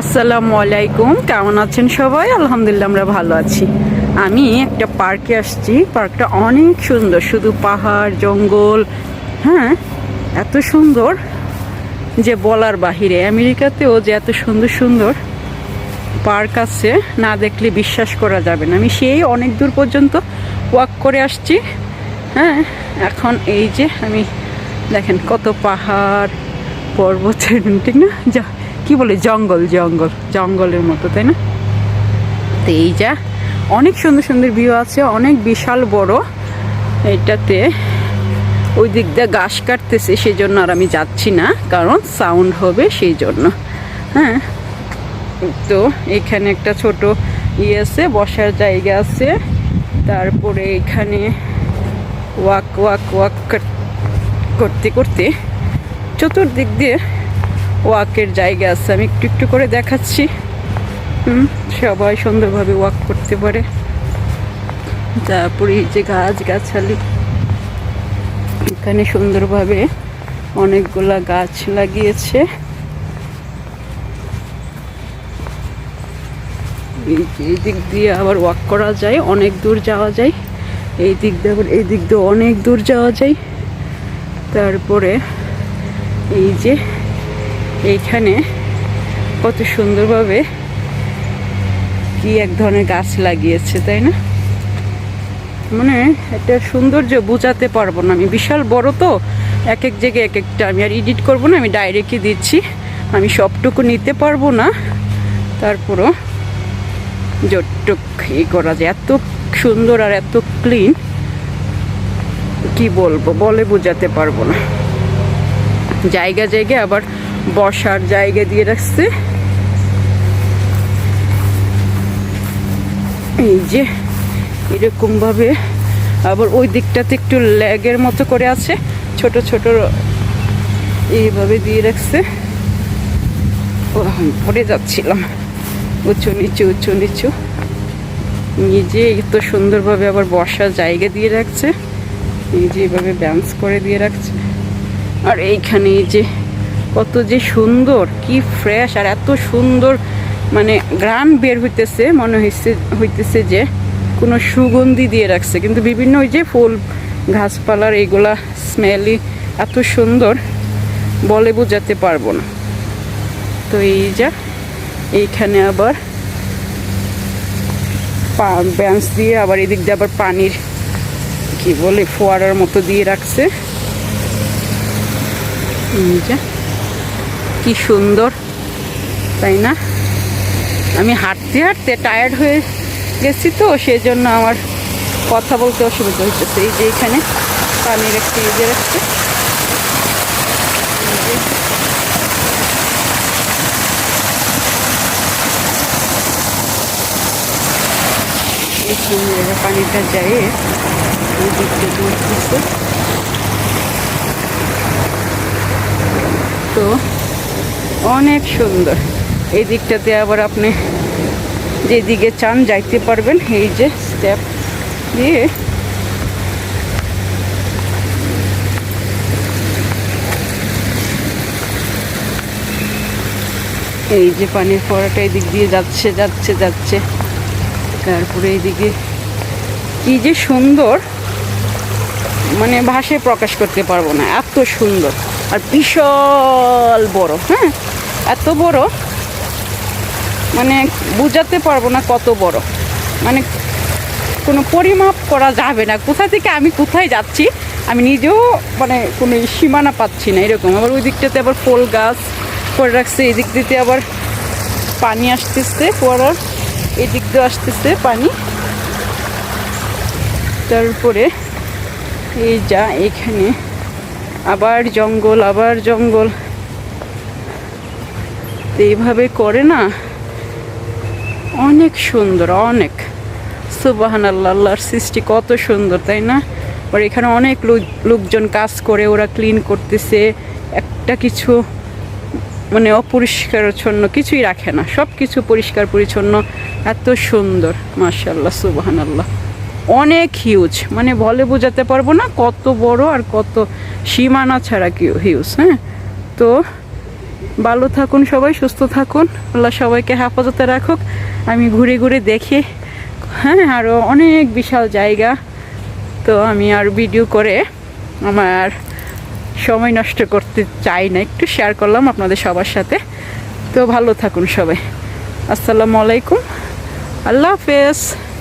আসসালামু আলাইকুম, কেমন আছেন সবাই? আলহামদুলিল্লাহ, আমরা ভালো আছি। আমি একটা পার্কে আসছি। পার্কটা অনেক সুন্দর, শুধু পাহাড়, জঙ্গল হ্যাঁ এত সুন্দর যে বলার বাহিরে। আমেরিকাতেও যে এত সুন্দর সুন্দর পার্ক আছে, না দেখলে বিশ্বাস করা যাবে না। আমি সেই অনেক দূর পর্যন্ত ওয়াক করে আসছি। হ্যাঁ এখন এই যে আমি, দেখেন কত পাহাড়, পর্বতের, ঠিক না? যা কি বলে, জঙ্গল জঙ্গল, জঙ্গলের মতো, তাই না? তো এই যা, অনেক সুন্দর সুন্দর ভিউ আছে, অনেক বিশাল বড়। এটাতে ওই দিক দিয়ে ঘাস কাটতেছে সেই জন্য আর আমি যাচ্ছি না, কারণ সাউন্ড হবে সেই জন্য হ্যাঁ? তো এখানে একটা ছোট ইয়ে আছে, বসার জায়গা আছে। তারপরে এখানে ওয়াক ওয়াক ওয়াক করতে করতে চতুর্দিক দিয়ে ওয়াকের জায়গা আছে, আমি একটু একটু করে দেখাচ্ছি। হুম, সবাই সুন্দরভাবে ওয়াক করতে পারে। তারপরে এই যে গাছ গাছালি এখানে সুন্দরভাবে অনেকগুলা গাছ লাগিয়েছে। এই দিক দিয়ে আবার ওয়াক করা যায়, অনেক দূর যাওয়া যায়। এই দিক দিয়ে আবার এই দিক দিয়ে অনেক দূর যাওয়া যায়। তারপরে এই যে এইখানে কত সুন্দরভাবে কি এক ধরনের গাছ লাগিয়েছে, তাই না? মানে একটা সৌন্দর্য বোঝাতে পারব না আমি। বিশাল বড় তো, এক এক জায়গায় এক একটা। আমি আর এডিট করব না, আমি ডাইরেক্টই দিচ্ছি। আমি সবটুকু নিতে পারব না। তারপরও যতটুক ই করা যায়, এত সুন্দর আর এত ক্লিন কি বলব? বলে বোঝাতে পারব না। জায়গা জায়গায় আবার বসার জায়গা দিয়ে রাখছে। এই যে এরকম ভাবে আবার ওই দিকটাতে একটু ল্যাগের মতো করে আছে, ছোট ছোট এইভাবে দিয়ে রাখছে। পড়ে যাচ্ছিলাম। উঁচু নিচু উঁচু নিচু। নিজে এত সুন্দরভাবে আবার বসার জায়গা দিয়ে রাখছে। যে এভাবে ব্যান্স করে দিয়ে রাখছে। আর এইখানে এই যে কত যে সুন্দর, কি ফ্রেশ আর এত সুন্দর মানে গ্রান বের হইতেছে, মনে হইছে, হইতেছে যে কোনো সুগন্ধি দিয়ে রাখছে। কিন্তু বিভিন্ন ওই যে ফুল ঘাসপালার এইগুলা স্মেলি এত সুন্দর, বলে বোঝাতে পারব না। তো এই যা, এইখানে আবার ব্যাঞ্চ দিয়ে আবার এদিক দিয়ে আবার পানির, কি বলে, ফোয়ারার মতো দিয়ে রাখছে। এই যে। কি সুন্দর, তাই না? আমি হাঁটতে হাঁটতে টায়ার্ড হয়ে গেছি তো সেই জন্য আমার কথা বলতে অসুবিধা হচ্ছে এই যে এখানে পানির একটা ইয়ে রাখছে পানিটা যায় তো অনেক সুন্দর। এই দিকটাতে আবার আপনি যেদিকে চান যাইতে পারবেন, এই যে স্টেপ দিয়ে। এই যে পানির ফোয়ারাটা এদিক দিয়ে যাচ্ছে যাচ্ছে যাচ্ছে। তারপরে এইদিকে কি যে সুন্দর। মানে ভাষায় প্রকাশ করতে পারব না। এত সুন্দর আর বিশাল বড় হ্যাঁ? এত বড় মানে বুঝাতে পারব না কত বড়। মানে কোনো পরিমাপ করা যাবে না। কোথা থেকে আমি কোথায় যাচ্ছি, আমি নিজেও মানে কোনো সীমানা পাচ্ছি না এরকম। আবার ওই দিকটাতে আবার ফুল গাছ করে রাখছে, এই দিক দিতে আবার পানি আসতেছে পড়ার এই দিক দিয়ে আসতেছে পানি। তারপরে এই যা, এখানে আবার জঙ্গল আবার জঙ্গল। তো এইভাবে করে না, অনেক সুন্দর, অনেক। সুবাহান আল্লাহ আল্লাহর সৃষ্টি কত সুন্দর, তাই না? ওর এখানে অনেক লোক- লোকজন কাজ করে, ওরা ক্লিন করতেছে। একটা কিছু মানে অপরিষ্কারচ্ছন্ন কিছুই রাখে না সব কিছু পরিষ্কার পরিচ্ছন্ন। এত সুন্দর মার্শাল্লাহ সুবাহান আল্লাহ অনেক হিউজ মানে বলে বোঝাতে পারব না কত বড় আর কত সীমানা ছাড়া কি হিউজ হ্যাঁ? তো ভালো থাকুন সবাই, সুস্থ থাকুন। আল্লাহ সবাইকে হেফাজতে রাখুক। আমি ঘুরে ঘুরে দেখি হ্যাঁ আরও অনেক বিশাল জায়গা। তো আমি আর ভিডিও করে আমার সময় নষ্ট করতে চাই না। একটু শেয়ার করলাম আপনাদের সবার সাথে। তো ভালো থাকুন সবাই। আসসালামু আলাইকুম। আল্লাহ হাফেজ।